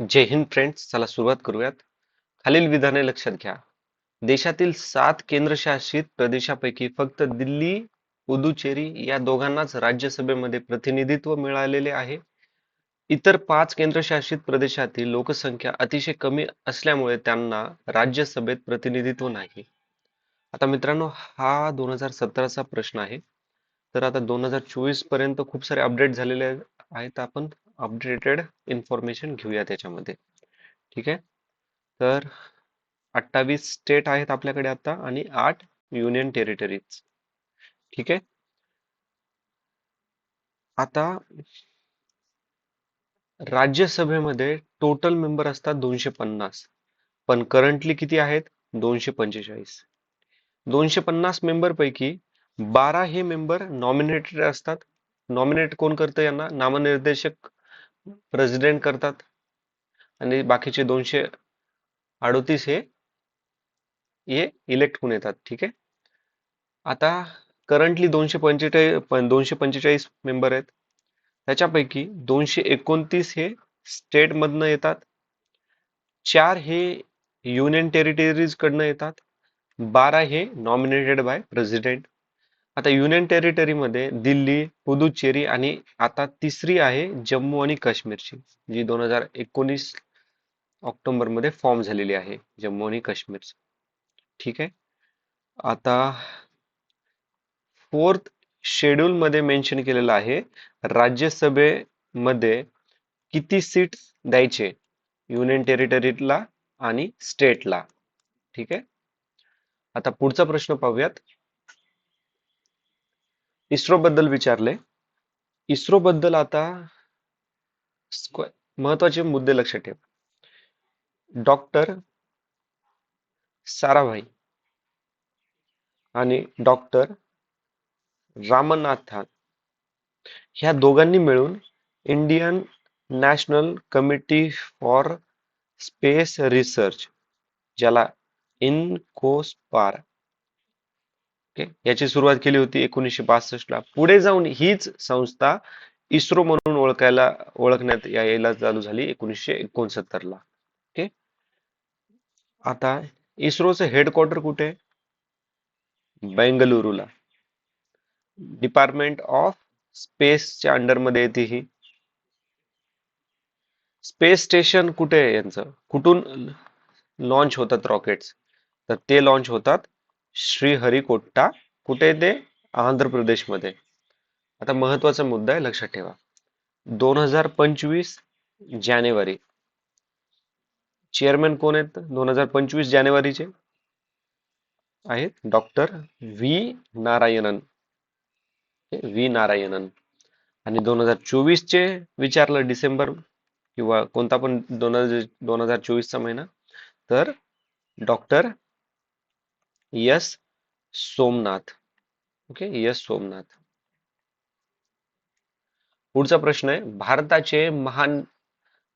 जय Hind friends चला सुरुवात करूयात. खालील विधाने लक्षात घ्या. देशातील सात केंद्रशासित प्रदेशापैकी फक्त दिल्ली पुदुचेरी या दोघांनाच राज्यसभेमध्ये प्रतिनिधित्व मिळालेले आहे. इतर पाच केंद्रशासित प्रदेशातील लोकसंख्या अतिशय कमी असल्यामुळे त्यांना राज्यसभेत प्रतिनिधित्व नाही. आता मित्रांनो हा दोन हजार सतराचा प्रश्न आहे. तर आता दोन हजार चोवीसपर्यंत खूप सारे अपडेट झालेले आहेत आपण. अपडेटेड इन्फॉर्मेशन घेऊया त्याच्यामध्ये. ठीक आहे? तर अठ्ठावीस स्टेट आहेत आपल्याकडे आता आणि आठ युनियन टेरिटरीज. ठीक आहे? आता राज्यसभेमध्ये टोटल मेंबर असतात दोनशे पन्नास. पण करंटली किती आहेत? दोनशे पंचेचाळीस. दोनशे पन्नास मेंबर पैकी बारा हे मेंबर नॉमिनेटेड असतात. नॉमिनेट कोण करतं यांना? नामनिर्देशक प्रेसिडेंट करतात. आणि बाकीचे दोनशे अडोतीस हे हे इलेक्ट होऊन येतात. ठीक आहे? आता करंटली दोनशे पंचेचाळीस दोनशे पंचेचाळीस मेंबर आहेत. त्याच्यापैकी दोनशे एकोणतीस हे स्टेटमधनं येतात. चार हे युनियन टेरिटरीज कडनं येतात. बारा हे नॉमिनेटेड बाय प्रेसिडेंट आता युनियन टेरिटरीमध्ये दिल्ली पुदुचेरी आणि आता तिसरी आहे जम्मू आणि काश्मीरची जी दोन हजार एकोणीस ऑक्टोबरमध्ये फॉर्म झालेली आहे जम्मू आणि काश्मीर ठीक आहे? आता फोर्थ शेड्यूल मध्ये मेन्शन केलेलं आहे राज्यसभेमध्ये किती सीट द्यायचे? युनियन टेरिटरीला आणि स्टेटला. ठीक आहे? आता पुढचा प्रश्न पाहूयात. इस्रोबद्दल विचारले. इस्रोबद्दल आता महत्त्वाचे मुद्दे लक्षात ठेवा. डॉक्टर साराभाई आणि डॉक्टर रामनाथन ह्या दोघांनी मिळून Indian national committee for space research ज्याला इनकोस्पार याची सुरुवात केली होती एकोणीसशे बासष्ट ला. पुढे जाऊन हीच संस्था इस्रो म्हणून ओळखायला ओळखण्यात यायला चालू झाली एकोणीसशे एकोणसत्तर ला. ओके. आता इस्रोचं हेडक्वार्टर कुठे? बेंगलुरूला. डिपार्टमेंट ऑफ स्पेसच्या अंडरमध्ये येते ही. स्पेस स्टेशन कुठे आहे यांचं? कुठून लॉन्च होतात रॉकेट्स तर ते लॉन्च होतात श्रीहरिकोट्टा कुठे ते? आंध्र प्रदेशमध्ये. आता महत्त्वाचा मुद्दा आहे लक्षात ठेवा. दोन हजार पंचवीस जानेवारी. चेअरमॅन कोण आहेत? दोन हजार पंचवीस जानेवारीचे. आहेत doctor V Narayanan. V Narayanan. आणि दोन हजार चोवीस चे विचारलं डिसेंबर किंवा कोणता पण दोन हजार दोन हजार चोवीसचा महिना. तर doctor yes Somnath okay yes Somnath पुढचा प्रश्न आहे भारताचे महान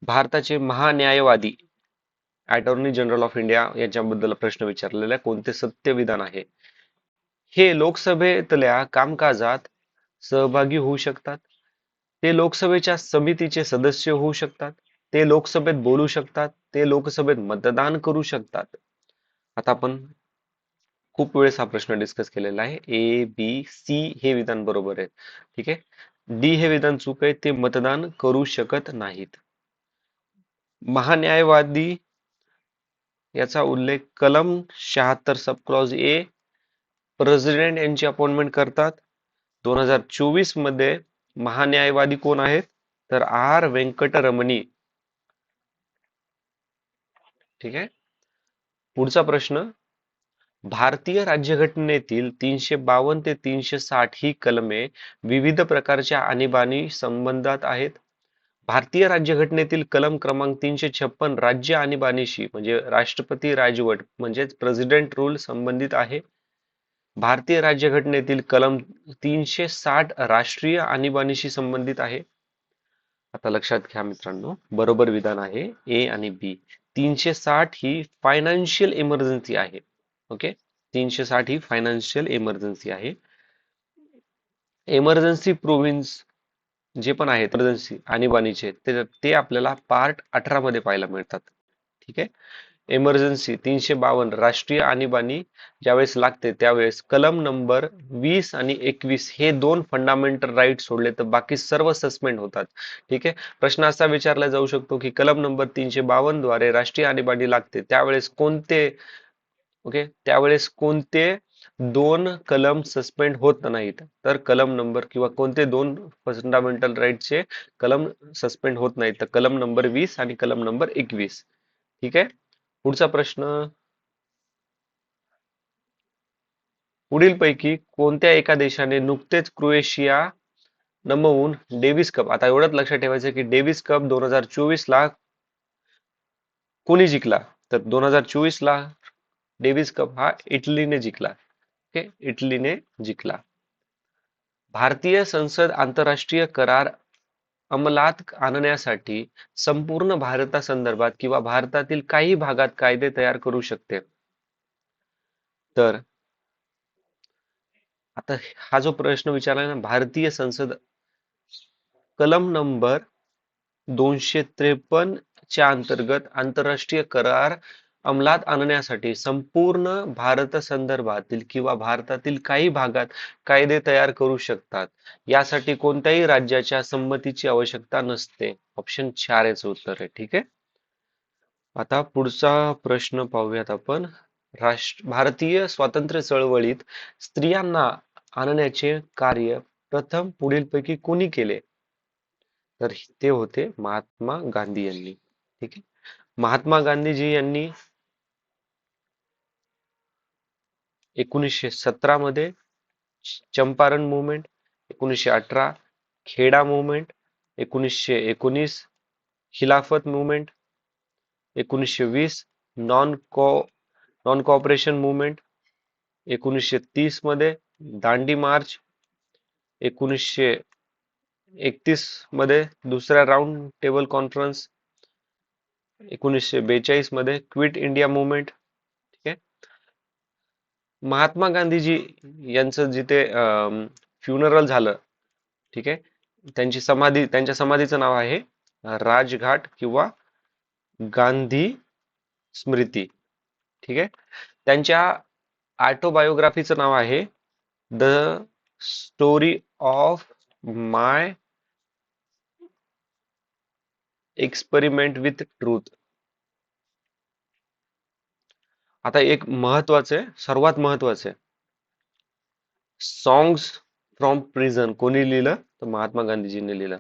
भारताचे महान्यायवादी अटॉर्नी जनरल ऑफ इंडिया यांच्याबद्दल प्रश्न विचारलेला आहे. कोणते सत्य विधान आहे? हे लोकसभेतल्या कामकाजात सहभागी होऊ शकतात. ते लोकसभेच्या समितीचे सदस्य होऊ शकतात. ते लोकसभेत बोलू शकतात. ते लोकसभेत मतदान करू शकतात. आता आपण खूप वेळेस हा प्रश्न डिस्कस केलेला आहे. ए बी सी हे विधान बरोबर आहे ठीक आहे? डी हे विधान चूक आहे. ते मतदान करू शकत नाहीत. महान्यायवादी याचा उल्लेख कलम शहात्तर सब क्लॉज ए प्रेसिडेंट यांची अपॉइंटमेंट करतात. दोन हजार चोवीसमध्ये महान्यायवादी कोण आहेत? तर आर व्यंकटरमणी ठीक आहे? पुढचा प्रश्न भारतीय राज्यघटनेतील तीनशे बावन्न ते तीनशे साठ ही कलमे विविध प्रकारच्या आणीबाणी संबंधात आहेत. भारतीय राज्यघटनेतील कलम क्रमांक तीनशे छप्पन राज्य आणीबाणीशी म्हणजे राष्ट्रपती राजवट म्हणजेच प्रेसिडेंट रूल संबंधित आहे. भारतीय राज्यघटनेतील कलम तीनशे साठ राष्ट्रीय आणीबाणीशी संबंधित आहे. आता लक्षात घ्या मित्रांनो बरोबर विधान आहे ए आणि बी तीनशे साठ ही फायनान्शियल इमर्जन्सी आहे. ओके? तीनशे साठ ही फायनान्शियल इमर्जन्सी आहे. इमर्जन्सी प्रोव्हिन्स जे पण आहेत इमर्जन्सी आणीबाणीचे ते ते आपल्याला पार्ट अठरा मध्ये पाहायला मिळतात. ठीक आहे? इमर्जन्सी तीनशे बावन्न राष्ट्रीय आणीबाणी ज्यावेळेस लागते त्यावेळेस कलम नंबर वीस आणि एकवीस हे दोन फंडामेंटल राईट सोडले तर बाकी सर्व सस्पेंड होतात. ठीक आहे? प्रश्न असा विचारला जाऊ शकतो की कलम नंबर तीनशे बावन्नद्वारे राष्ट्रीय आणीबाणी लागते त्यावेळेस कोणते ओके? त्यावेळेस कोणते दोन कलम सस्पेंड होत नाहीत? तर कलम नंबर किंवा कोणते दोन फंडामेंटल राईटचे कलम सस्पेंड होत नाहीत? तर कलम नंबर वीस आणि कलम नंबर एकवीस. ठीक आहे? पुढचा प्रश्न. पुढीलपैकी कोणत्या एका देशाने नुकतेच क्रोएशिया नमवून डेव्हिस कप आता एवढंच लक्षात ठेवायचं की डेव्हिस कप दोन हजार चोवीस ला कोणी जिंकला? तर दोन हजार चोवीस ला डेव्हिस कप हा इटलीने जिंकला. ओके? इटलीने जिंकला. भारतीय संसद आंतरराष्ट्रीय करार अंमलात आणण्यासाठी संपूर्ण भारतासंदर्भात किंवा भारतातील काही भागात कायदे तयार करू शकते. तर आता हा जो प्रश्न विचारला ना भारतीय संसद कलम नंबर दोनशे त्रेपन्न च्या अंतर्गत आंतरराष्ट्रीय करार अंमलात आणण्यासाठी संपूर्ण भारत संदर्भातील किंवा भारतातील काही भागात कायदे तयार करू शकतात. यासाठी कोणत्याही राज्याच्या संमतीची आवश्यकता नसते. ऑप्शन चार याचं उत्तर आहे. ठीक आहे? आता पुढचा प्रश्न पाहूयात आपण. राष्ट्र भारतीय स्वातंत्र्य चळवळीत स्त्रियांना आणण्याचे कार्य प्रथम पुढीलपैकी कोणी केले? तर ते होते महात्मा गांधी यांनी. ठीक आहे? महात्मा गांधीजी यांनी एकोणीसशे सतरा मध्ये चंपारण मुवमेंट एकोणीसशे अठरा खेडा मुवमेंट एकोणीसशे एकोणीस खिलाफत मुवमेंट एकोणीसशे वीस नॉन को नॉन कॉपरेशन मुवमेंट एकोणीसशे तीसमध्ये दांडी मार्च एकोणीसशे एकतीसमध्ये दुसऱ्या राऊंड टेबल कॉन्फरन्स एकोणीसशे बेचाळीसमध्ये quit India movement Mahatma Gandhiji यांचं जिथे फ्युनरल झालं ठीक आहे? त्यांची समाधी त्यांच्या समाधीचं नाव आहे राजघाट किंवा गांधी स्मृती ठीक आहे? त्यांच्या ऑटोबायोग्राफीचं नाव आहे the story of my experiment with truth आता एक महत्वाचं आहे सर्वात महत्वाचं आहे. सॉंग्स फ्रॉम प्रिझन कोणी लिहिलं? तर महात्मा गांधीजींनी लिहिलं.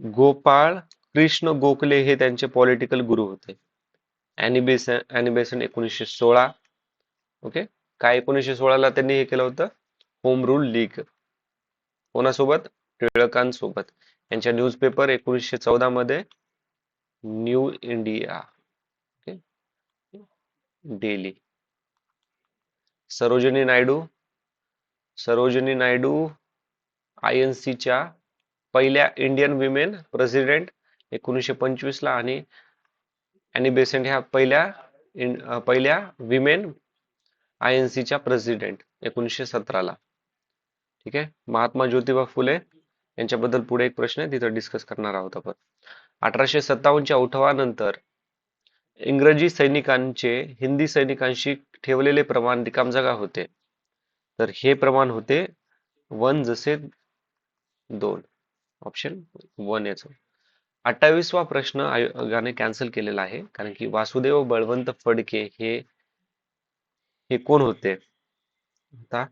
गोपाळ कृष्ण गोखले हे त्यांचे पॉलिटिकल गुरु होते. अॅनिबेसन अॅनिबेसन एकोणीसशे सोळा. ओके काय एकोणीसशे सोळाला त्यांनी हे केलं होतं? होम रूल लीग कोणासोबत? टिळकांसोबत. यांच्या न्यूजपेपर एकोणीसशे चौदा मध्ये new India daily. Sarojini Naidu Sarojini Naidu I N सीच्या पहिल्या इंडियन विमेन प्रेसिडेंट एकोणीसशे पंचवीस ला आणि अॅनी बेसेंट ह्या पहिल्या इन पहिल्या विमेन आय एन सीच्या प्रेसिडेंट एकोणीसशे सतराला ठीक आहे? महात्मा ज्योतिबा फुले यांच्याबद्दल पुढे एक प्रश्न आहे तिथं डिस्कस करणार आहोत आपण. अठराशे सत्तावन्नच्या उठावानंतर इंग्रजी सैनिकांचे हिंदी सैनिकांशी ठेवलेले प्रमाण रिकाम जागा होते. तर हे प्रमाण होते वन जसे दोन. ऑप्शन वन याच. अठ्ठावीसवा प्रश्न आयोगाने कॅन्सल केलेला आहे. कारण की वासुदेव बळवंत फडके हे हे कोण होते? आता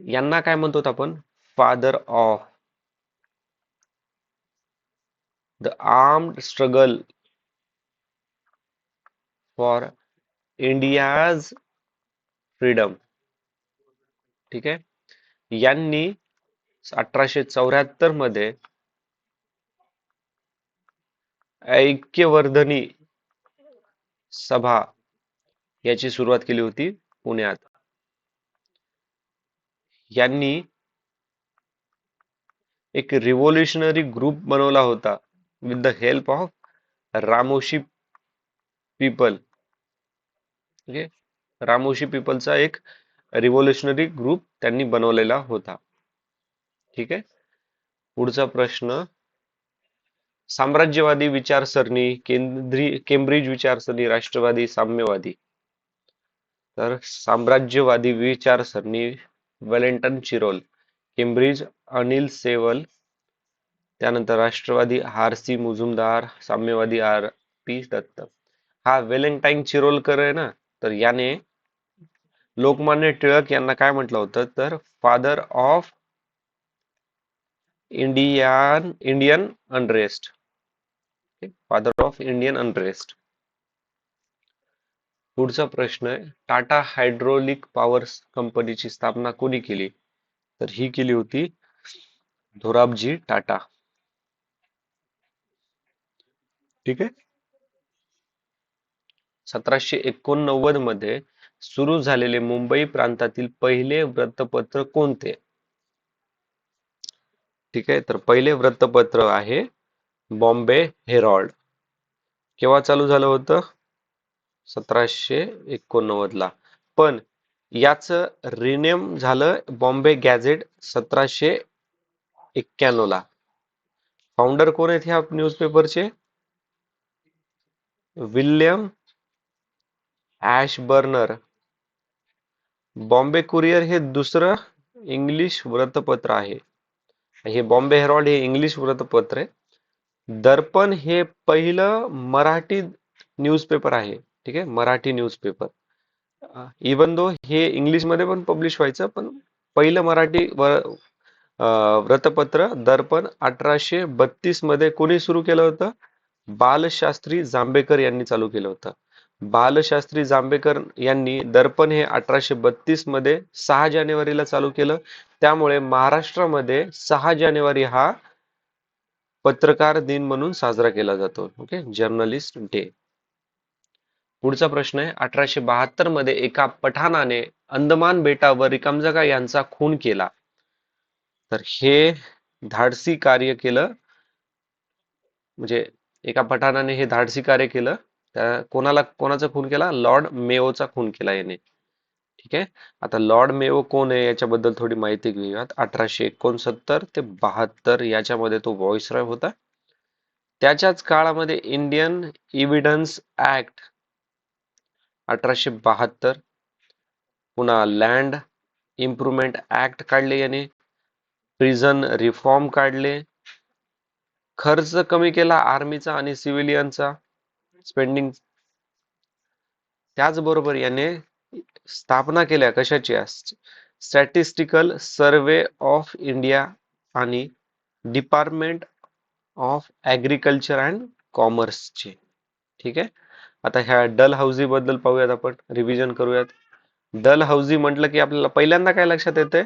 यांना काय म्हणतो आपण? Father of the armed struggle for India's freedom ठीक आहे? यांनी अठराशे चौऱ्याहत्तरमध्ये ऐक्यवर्धनी सभा याची सुरुवात केली होती पुण्यात. यांनी एक रिव्होल्युशनरी ग्रुप बनवला होता with the help of Ramoshi people okay Ramoshi पीपलचा एक रिव्होल्युशनरी ग्रुप त्यांनी बनवलेला होता. ठीक आहे? पुढचा प्रश्न. साम्राज्यवादी विचारसरणी केंद्री केम्ब्रिज विचारसरणी राष्ट्रवादी साम्यवादी. तर साम्राज्यवादी विचारसरणी Valentine Chirol Cambridge Anil Seal त्यानंतर राष्ट्रवादी आर सी मुजुमदार साम्यवादी आर पी दत्त. हा वेलेंटाईन चिरोलकर आहे ना? तर याने लोकमान्य टिळक यांना काय म्हटलं होतं? तर father of Indian Indian unrest father of Indian unrest पुढचा प्रश्न आहे टाटा हायड्रोलिक पॉवर कंपनीची स्थापना कोणी केली? तर ही केली होती धोराबजी टाटा. ठीक आहे? सतराशे एकोणनव्वदमध्ये सुरू झालेले मुंबई प्रांतातील पहिले वृत्तपत्र कोणते? ठीक आहे तर पहिले वृत्तपत्र आहे बॉम्बे हेरॉल्ड. केव्हा चालू झालं होतं? सतराशे एकोणनव्वद ला. पण याच रिनेम झालं बॉम्बे गॅझेट सतराशे एक्क्याण्णव ला. फाउंडर कोण आहेत ह्या न्यूजपेपरचे? William Ashburner. बॉम्बे कुरिअर हे दुसरं इंग्लिश वृत्तपत्र आहे. हे बॉम्बे हेरॉल्ड हे इंग्लिश वृत्तपत्र. आहे दर्पण हे पहिलं मराठी न्यूजपेपर आहे. ठीक आहे? मराठी न्यूजपेपर. इवन दो हे इंग्लिशमध्ये पण पब्लिश व्हायचं पण पहिलं मराठी वृत्तपत्र दर्पण अठराशे बत्तीसमध्ये कोणी सुरू केलं होतं? बालशास्त्री जांभेकर यांनी चालू केलं होतं. बालशास्त्री जांभेकर यांनी दर्पण हे अठराशे बत्तीसमध्ये सहा जानेवारीला चालू केलं. त्यामुळे महाराष्ट्रामध्ये सहा जानेवारी हा पत्रकार दिन म्हणून साजरा केला जातो. ओके? Journalist day. पुढचा प्रश्न आहे. अठराशे बहात्तरमध्ये एका पठाणाने अंदमान बेटावर रिकामजगा यांचा खून केला. तर हे धाडसी कार्य केलं. म्हणजे एका पठाणाने हे धाडसी कार्य केलं. कोणाला कोणाचा खून केला? लॉर्ड मेओचा खून केला याने. ठीक आहे? आता लॉर्ड मेओ कोण आहे याच्याबद्दल थोडी माहिती घेऊयात. अठराशे एकोणसत्तर ते बहात्तर याच्यामध्ये तो व्हॉइसरॉय होता. त्याच्याच काळामध्ये इंडियन इव्हिडन्स ऍक्ट अठराशे बहात्तर पुन्हा लँड इम्प्रुव्हमेंट ऍक्ट काढले याने. प्रिझन रिफॉर्म काढले. खर्च कमी केला आर्मीचा आणि सिव्हिलियनचा स्पेंडिंग त्याचबरोबर याने स्थापना केल्या कशाची? स्टॅटिस्टिकल सर्वे ऑफ इंडिया आणि डिपार्टमेंट ऑफ ऍग्रिकल्चर अँड कॉमर्सचे ठीक आहे? आता ह्या डल हाऊजी बद्दल पाहूयात आपण रिव्हिजन करूयात. डल हाऊजी म्हटलं की आपल्याला पहिल्यांदा काय लक्षात येते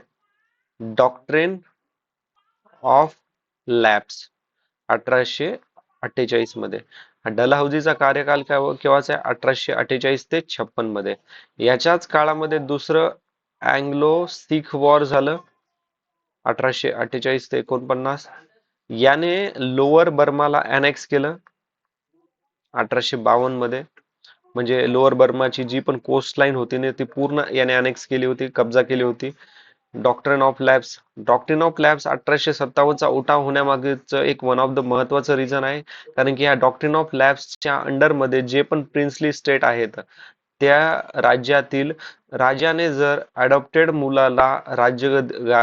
डॉक्ट्रेन ऑफ लॅब्स अठराशे अठ्ठेचाळीसमध्ये. डलहौजीचा कार्यकाल केव्हाच? आहे अठराशे अठ्ठेचाळीस ते छप्पनमध्ये. याच्याच काळामध्ये दुसरं अँग्लो सिख वॉर झालं. अठराशे अठ्ठेचाळीस ते एकोणपन्नास. याने लोअर बर्माला अनेक्स केलं. अठराशे बावन्नमध्ये. म्हणजे लोअर बर्माची जी पण कोस्ट लाईन होती ना ती पूर्ण याने अनेक्स केली होती कब्जा केली होती. Doctrine of lapse doctrine of lapse अठराशे सत्तावन्नचा उठाव होण्यामागेच एक वन ऑफ द महत्वाचं रिझन आहे. कारण की या डॉक्ट्रिन ऑफ लॅब्सच्या अंडरमध्ये जे पण प्रिन्सली स्टेट आहेत त्या राज्यातील राजाने जर अडॉप्टेड मुलाला राज्य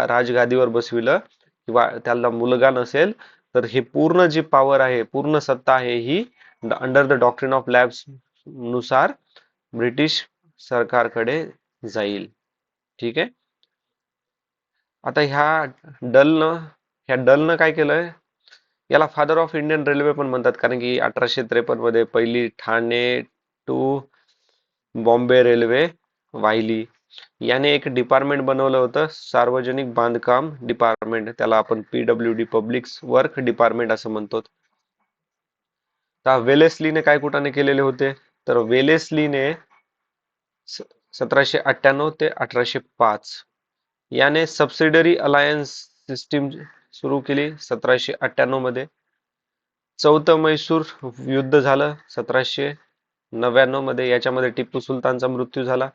राजगादीवर बसविलं किंवा त्याला मुलगा नसेल तर हे पूर्ण जी पॉवर आहे पूर्ण सत्ता आहे ही अंडर द डॉक्ट्रिन ऑफ लॅब्सनुसार ब्रिटिश सरकारकडे जाईल. ठीक आहे? आता ह्या डलनं ह्या डलनं काय केलंय? याला फादर ऑफ इंडियन रेल्वे पण म्हणतात कारण की अठराशे त्रेपन्नमध्ये पहिली ठाणे टू बॉम्बे रेल्वे वाहिली. याने एक डिपार्टमेंट बनवलं होतं सार्वजनिक बांधकाम डिपार्टमेंट त्याला आपण P W D public work department असं म्हणतो. वेलेसलीने काय कुठाने केलेले होते? तर वेलेसलीने सतराशे अठ्ठ्याण्णव ते अठराशे पाच. याने सबसिडरी अलायन्स सिस्टीम सुरू केली सतराशे अठ्ठ्याण्णवमध्ये. चौथं मैसूर युद्ध झालं सतराशे नव्याण्णवमध्ये. याच्यामध्ये टिप्पू सुलतानचा मृत्यू झाला.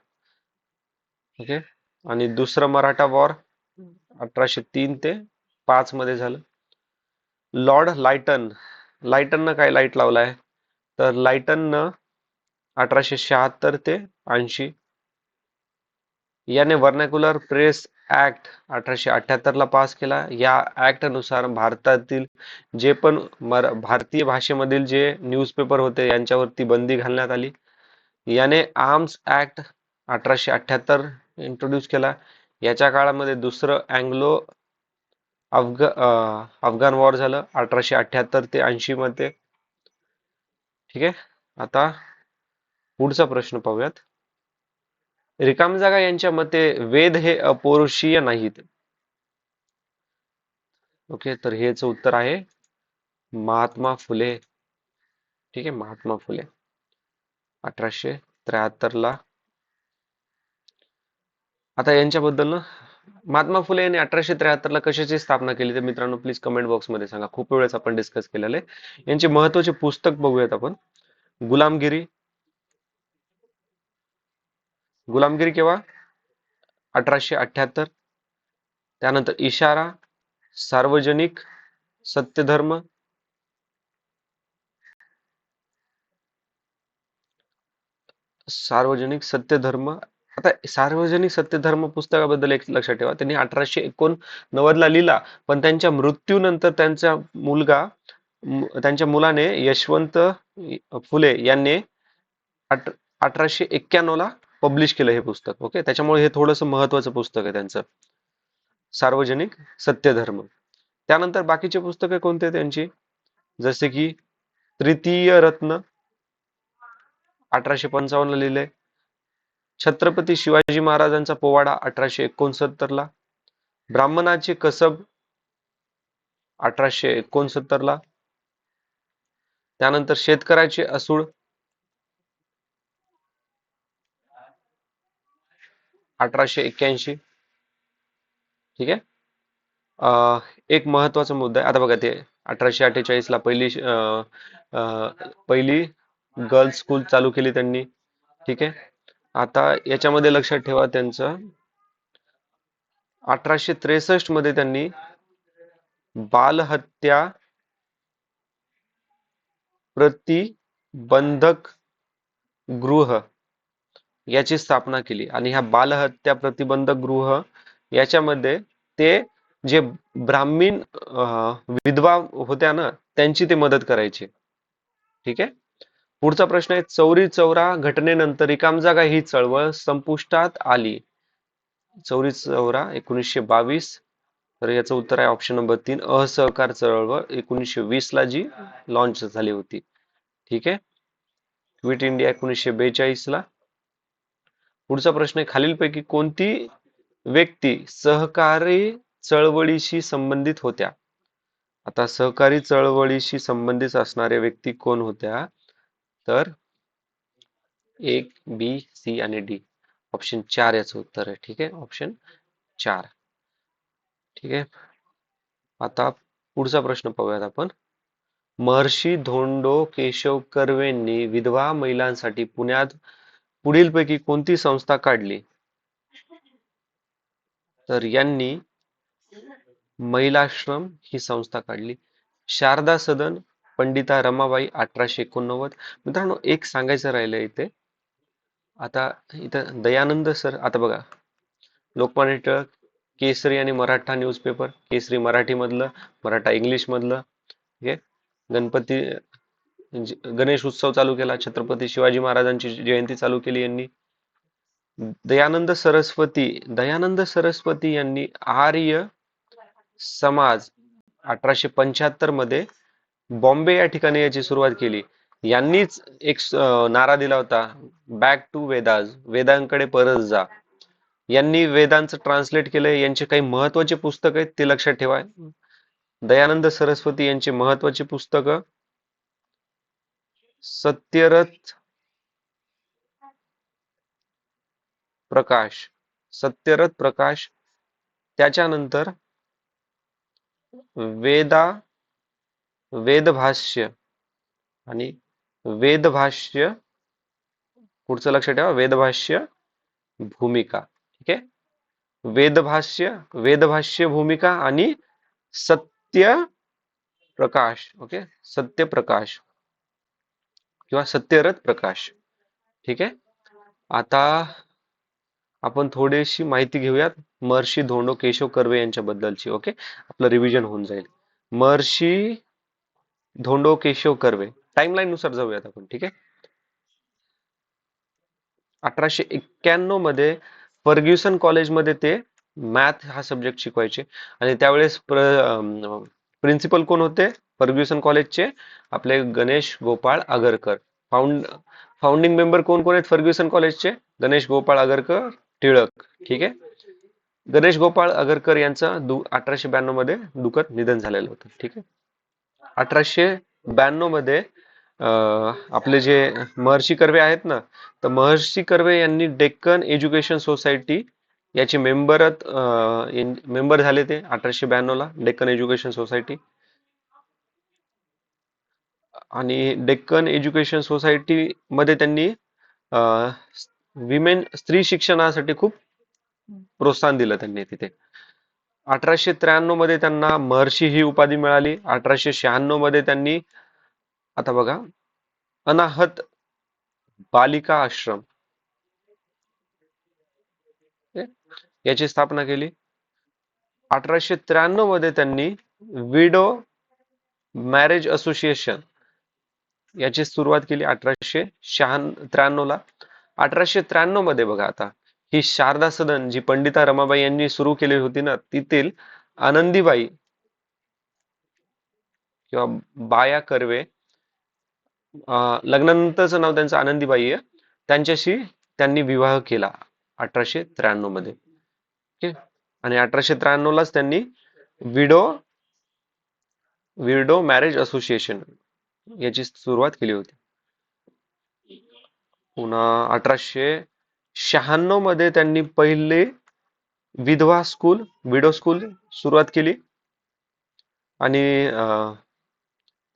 ओके आणि दुसरं मराठा वॉर अठराशे तीन ते पाच मध्ये झालं. लॉर्ड लायटन लायटननं काय लाइट लावलाय? तर लायटननं अठराशे शहात्तर ते ऐंशी. याने वर्नॅक्युलर प्रेस ऍक्ट अठराशे अठ्याहत्तर ला पास केला. या ऍक्टनुसार भारतातील जे पण मर भारतीय भाषेमधील जे न्यूजपेपर होते यांच्यावरती बंदी घालण्यात आली. याने आर्म्स ऍक्ट अठराशे अठ्याहत्तर इंट्रोड्यूस केला. याच्या काळामध्ये दुसरं अँग्लो अफग अफगाण वॉर झालं अठराशे अठ्याहत्तर ते ऐंशी मध्ये ठीक? आहे आता पुढचा प्रश्न पाहूयात. रिकाम जागा यांच्या मते वेद हे अपौरुषीय नाहीत. ओके तर हेच उत्तर आहे. महात्मा फुले. ठीक आहे महात्मा फुले. अठराशे त्र्याहत्तर ला. आता यांच्याबद्दल ना महात्मा फुले यांनी अठराशे त्र्याहत्तर ला कशाची स्थापना केली तर मित्रांनो प्लीज कमेंट बॉक्समध्ये सांगा. खूप वेळेस आपण डिस्कस केलेले यांचे महत्त्वाचे पुस्तक बघूयात आपण. गुलामगिरी गुलामगिरी केव्हा? अठराशे अठ्याहत्तर त्यानंतर इशारा सार्वजनिक सत्यधर्म. सार्वजनिक सत्यधर्म. आता सार्वजनिक सत्यधर्म पुस्तकाबद्दल एक लक्षात ठेवा. त्यांनी अठराशे एकोणनव्वद ला लिहिला पण त्यांच्या मृत्यूनंतर त्यांचा मुलगा त्यांच्या मुलाने यशवंत फुले यांनी अठ अठराशे एक्क्याण्णव ला पब्लिश केलं हे पुस्तक ओके त्याच्यामुळे हे थोडंसं महत्वाचं पुस्तक आहे त्यांचं. सार्वजनिक सत्यधर्म. त्यानंतर बाकीचे पुस्तकं कोणते त्यांची? जसे की तृतीय रत्न अठराशे पंचावन्न ला लिहिले छत्रपती शिवाजी महाराजांचा पोवाडा अठराशे एकोणसत्तर ला ब्राह्मणाचे कसब अठराशे एकोणसत्तर ला त्यानंतर शेतकऱ्याचे असूळ अठराशे एक्क्याऐंशी. ठीक आहे? एक महत्त्वाचा मुद्दा आहे. आता बघा ते अठराशे अठ्ठेचाळीस ला पहिली अं, पहिली गर्ल्स स्कूल चालू केली त्यांनी. ठीक आहे? आता याच्यामध्ये लक्षात ठेवा त्यांचं. अठराशे त्रेसष्टमध्ये त्यांनी बालहत्या प्रतिबंधक गृह याची स्थापना केली. आणि ह्या बालहत्या प्रतिबंध गृह याच्यामध्ये ते जे ब्राह्मीण विधवा होत्या ना त्यांची ते मदत करायचे. ठीक आहे? पुढचा प्रश्न आहे चौरी चौरा घटनेनंतर रिकाम जागा ही चळवळ संपुष्टात आली. चौरी चौरा एकोणीसशे बावीस. तर याचं उत्तर आहे ऑप्शन नंबर तीन असहकार चळवळ एकोणीसशे वीस ला जी लॉन्च झाली होती. ठीक आहे? क्विट इंडिया एकोणीसशे बेचाळीस ला. पुढचा प्रश्न आहे खालीलपैकी कोणती व्यक्ती सहकारी चळवळीशी संबंधित होत्या? आता सहकारी चळवळीशी संबंधित असणाऱ्या व्यक्ती कोण होत्या? तर एक बी सी आणि डी ऑप्शन चार याचं उत्तर आहे ठीक आहे? ऑप्शन चार. ठीक आहे? आता पुढचा प्रश्न पाहूयात आपण. महर्षी धोंडो केशव कर्वेंनी विधवा महिलांसाठी पुण्यात पुढीलपैकी कोणती संस्था काढली? तर यांनी महिलाश्रम ही संस्था काढली. शारदा सदन पंडिता रमाबाई अठराशे एकोणनव्वद. मित्रांनो एक सांगायचं राहिलं इथे. आता इथं दयानंद सर आता बघा. लोकमान्य टिळक केसरी आणि मराठा न्यूजपेपर केसरी मराठी मधलं मराठा इंग्लिश मधलं ठीक आहे गणपती म्हणजे गणेश उत्सव चालू केला छत्रपती शिवाजी महाराजांची जयंती चालू केली यांनी. दयानंद सरस्वती दयानंद सरस्वती यांनी आर्य समाज अठराशे पंच्याहत्तरमध्ये बॉम्बे या ठिकाणी याची सुरुवात केली. यांनीच एक नारा दिला होता बॅक टू वेदाज वेदांकडे परत जा. यांनी वेदांचं ट्रान्सलेट केलंय यांचे काही महत्त्वाचे पुस्तक आहेत ते लक्षात ठेवा. दयानंद सरस्वती यांची महत्वाची पुस्तकं सत्यरथ प्रकाश. सत्यरथ प्रकाश त्याच्यानंतर वेदा वेदभाष्य आणि वेदभाष्य पुढचं लक्षात ठेवा. वेदभाष्य भूमिका. ठीक आहे? वेदभाष्य वेदभाष्य भूमिका आणि सत्य प्रकाश. ओके? सत्य प्रकाश. किंवा सत्यरथ प्रकाश. ठीक आहे? आता आपण थोडीशी माहिती घेऊयात महर्षी धोंडो केशव कर्वे यांच्याबद्दलची ओके? आपलं रिव्हिजन होऊन जाईल. महर्षी धोंडो केशव कर्वे टाइमलाईन नुसार जाऊयात आपण ठीक आहे? अठराशे एक्क्याण्णवमध्ये फर्ग्युसन कॉलेजमध्ये ते मॅथ हा सब्जेक्ट शिकवायचे. आणि त्यावेळेस प्रिन्सिपल कोण होते? फर्ग्युसन कॉलेजचे आपले Ganesh Gopal Agarkar. Found founding member कोण कोण आहेत फर्ग्युसन कॉलेजचे? गणेश गोपाळ आगरकर टिळक. ठीक आहे? गणेश गोपाळ आगरकर यांचं दु अठराशे ब्याण्णवमध्ये दुखत निधन झालेलं होतं. ठीक आहे? अठराशे ब्याण्णवमध्ये आपले जे महर्षी कर्वे आहेत ना तर महर्षी कर्वे यांनी डेक्कन एज्युकेशन सोसायटी याचे मेंबरत मेंबर झाले ते अठराशे ब्याण्णवला डेक्कन एज्युकेशन सोसायटी. आणि डेक्कन एज्युकेशन सोसायटी मध्ये त्यांनी विमेन स्त्री शिक्षणासाठी खूप प्रोत्साहन दिलं त्यांनी तिथे. अठराशे त्र्याण्णवमध्ये त्यांना महर्षी ही उपाधी मिळाली. अठराशे शहाण्णवमध्ये त्यांनी आता बघा अनाहत बालिका आश्रम. याची स्थापना केली. अठराशे त्र्याण्णवमध्ये त्यांनी विडो मॅरेज असोसिएशन याची सुरुवात केली अठराशे शहाण्णव त्र्याण्णव ला अठराशे त्र्याण्णवमध्ये बघा आता ही शारदा सदन जी पंडिता रमाबाई यांनी सुरू केली होती ना तेथील आनंदीबाई किंवा बाया कर्वे लग्नानंतरचं नाव त्यांचं आनंदीबाई आहे. त्यांच्याशी त्यांनी विवाह केला अठराशे त्र्याण्णवमध्ये ओके? आणि अठराशे त्र्याण्णव लाच त्यांनी विडो विडो मॅरेज असोसिएशन याची सुरुवात केली होती. पुन्हा अठराशे शहाण्णवमध्ये त्यांनी पहिले विधवा स्कूल विडो स्कूल सुरुवात केली. आणि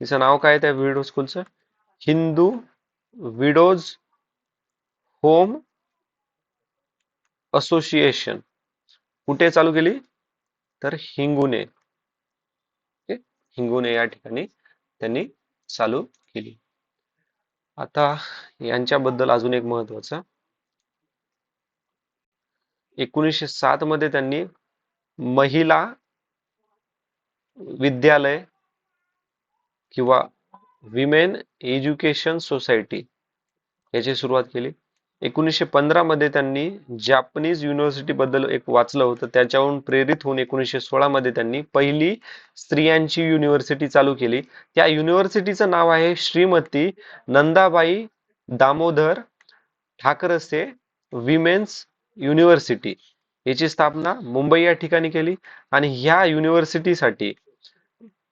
तिचं नाव काय त्या विडो स्कूलचं हिंदू विडोज होम असोसिएशन कुठे चालू केली? तर हिंगुने. हिंगुने या ठिकाणी त्यांनी चालू केली. आता यांच्याबद्दल अजून एक महत्वाचं एकोणीसशे सात मध्ये त्यांनी महिला विद्यालय किंवा विमेन एज्युकेशन सोसायटी याची सुरुवात केली. एकोणीसशे पंधरा मध्ये त्यांनी जॅपनीज युनिव्हर्सिटी बद्दल एक वाचलं होतं. त्याच्यावरून प्रेरित होऊन एकोणीसशे सोळा मध्ये त्यांनी पहिली स्त्रियांची युनिव्हर्सिटी चालू केली. त्या युनिव्हर्सिटीचं नाव आहे श्रीमती नंदाबाई दामोदर ठाकरसे विमेन्स युनिव्हर्सिटी याची स्थापना मुंबई या ठिकाणी केली आणि ह्या युनिव्हर्सिटीसाठी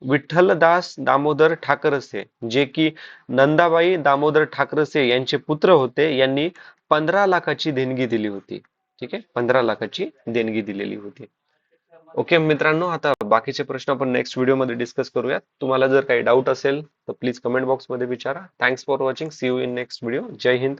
विठ्ठलदास दामोदर ठाकरसे जे की नंदाबाई दामोदर ठाकरसे यांचे पुत्र होते यांनी पंधरा लाखाची देणगी दिली होती. ठीक आहे? पंधरा लाखाची देणगी दिलेली होती. ओके मित्रांनो आता बाकीचे प्रश्न आपण नेक्स्ट व्हिडिओमध्ये डिस्कस करूयात. तुम्हाला जर काही डाऊट असेल तर प्लीज कमेंट बॉक्समध्ये विचारा. Thanks for watching see you in next video Jai Hind.